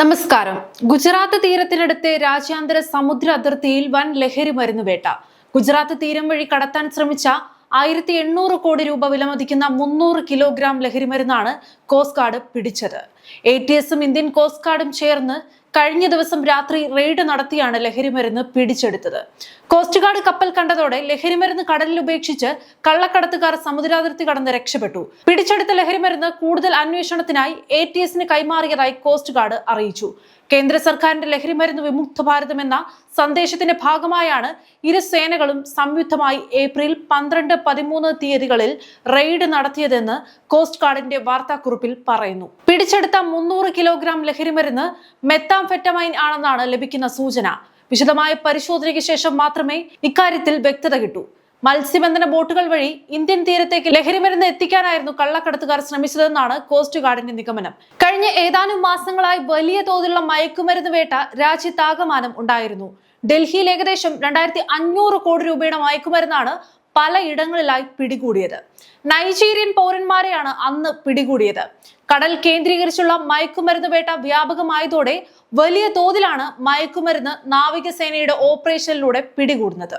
നമസ്കാരം. ഗുജറാത്ത് തീരത്തിനടുത്ത് രാജ്യാന്തര സമുദ്ര അതിർത്തിയിൽ വൻ ലഹരി മരുന്ന് വേട്ട. ഗുജറാത്ത് തീരം വഴി കടത്താൻ ശ്രമിച്ച ആയിരത്തി എണ്ണൂറ് കോടി രൂപ വിലമതിക്കുന്ന മുന്നൂറ് കിലോഗ്രാം ലഹരി മരുന്നാണ് കോസ്റ്റ് ഗാർഡ് പിടിച്ചത്. എ ടി എസും ഇന്ത്യൻ കോസ്റ്റ് ഗാർഡും ചേർന്ന് കഴിഞ്ഞ ദിവസം രാത്രി റെയ്ഡ് നടത്തിയാണ് ലഹരിമരുന്ന് പിടിച്ചെടുത്തത്. കോസ്റ്റ് ഗാർഡ് കപ്പൽ കണ്ടതോടെ ലഹരിമരുന്ന് കടലിൽ ഉപേക്ഷിച്ച് കള്ളക്കടത്തുകാർ സമുദ്രാതിർത്തി കടന്ന് രക്ഷപ്പെട്ടു. പിടിച്ചെടുത്ത ലഹരിമരുന്ന് കൂടുതൽ അന്വേഷണത്തിനായി എ ടി എസിന് കൈമാറിയതായി കോസ്റ്റ് ഗാർഡ് അറിയിച്ചു. കേന്ദ്ര സർക്കാരിന്റെ ലഹരിമരുന്ന് വിമുക്ത ഭാരതം എന്ന സന്ദേശത്തിന്റെ ഭാഗമായാണ് ഇരു സേനകളും സംയുക്തമായി ഏപ്രിൽ പന്ത്രണ്ട് പതിമൂന്ന് തീയതികളിൽ റെയ്ഡ് നടത്തിയതെന്ന് കോസ്റ്റ് ഗാർഡിന്റെ വാർത്താക്കുറിപ്പിൽ പറയുന്നു. പിടിച്ചെടുത്ത മുന്നൂറ് കിലോഗ്രാം ലഹരിമരുന്ന് മെത്താംഫെറ്റമൈൻ ആണെന്നാണ് ലഭിക്കുന്ന സൂചന. വിശദമായ പരിശോധനയ്ക്ക് ശേഷം മാത്രമേ ഇക്കാര്യത്തിൽ വ്യക്തത കിട്ടൂ. മത്സ്യബന്ധന ബോട്ടുകൾ വഴി ഇന്ത്യൻ തീരത്തേക്ക് ലഹരിമരുന്ന് എത്തിക്കാനായിരുന്നു കള്ളക്കടത്തുകാർ ശ്രമിച്ചതെന്നാണ് കോസ്റ്റ് ഗാർഡിന്റെ നിഗമനം. കഴിഞ്ഞ ഏതാനും മാസങ്ങളായി വലിയ തോതിലുള്ള മയക്കുമരുന്ന് വേട്ട രാജ്യത്താകമാനം ഉണ്ടായിരുന്നു. ഡൽഹിയിൽ ഏകദേശം രണ്ടായിരത്തി അഞ്ഞൂറ് കോടി രൂപയുടെ മയക്കുമരുന്നാണ് പലയിടങ്ങളിലായി പിടികൂടിയത്. നൈജീരിയൻ പൗരന്മാരെയാണ് അന്ന് പിടികൂടിയത്. കടൽ കേന്ദ്രീകരിച്ചുള്ള മയക്കുമരുന്ന് വേട്ട വ്യാപകമായതോടെ വലിയ തോതിലാണ് മയക്കുമരുന്ന് നാവികസേനയുടെ ഓപ്പറേഷനിലൂടെ പിടികൂടുന്നത്.